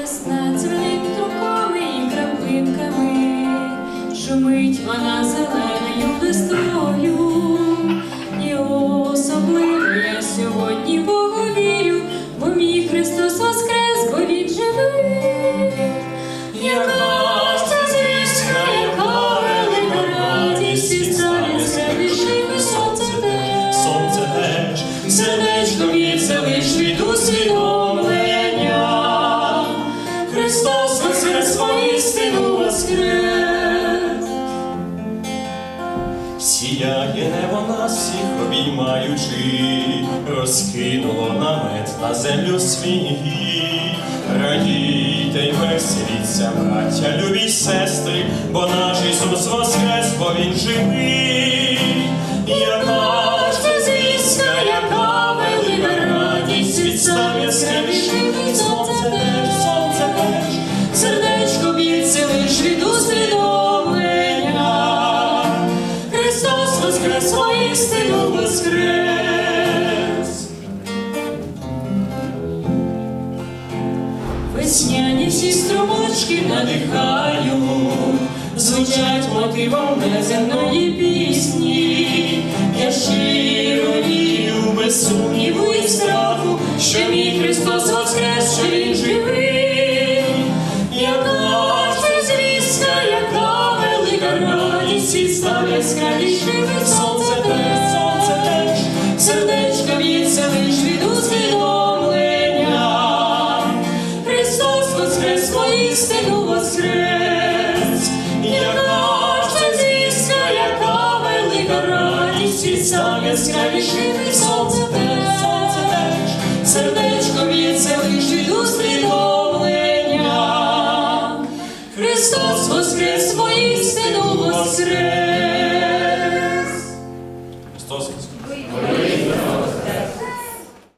весна цвілить трубками і крапинками, шумить вона зеленою воістину воскрес. сіяє небо нас всіх обіймаючи, розкинуло намет на землю сніги. Радійте й веселіться, браття, любі сестри, бо наш Ісус воскрес, бо Він живий. Яка ж це звістка, яка велика радість, від сна яскравіших, воскрес воістину воскрес. Весняні всі струмочки надихають, звучать мотивом неземної пісні. Я щиро вірю, без сумніву і страху, що мій Христос воскрес, що Він живий. Яка це звістка, яка велика радість, і став яскравішим істину воскрес, яка ще звістка, яка велика радість, і сам яскравіший сонце теж, сонце теж, сердечко в'ється лишить усвідомлення. Христос воскрес, воістину воскрес. Христос воскрес.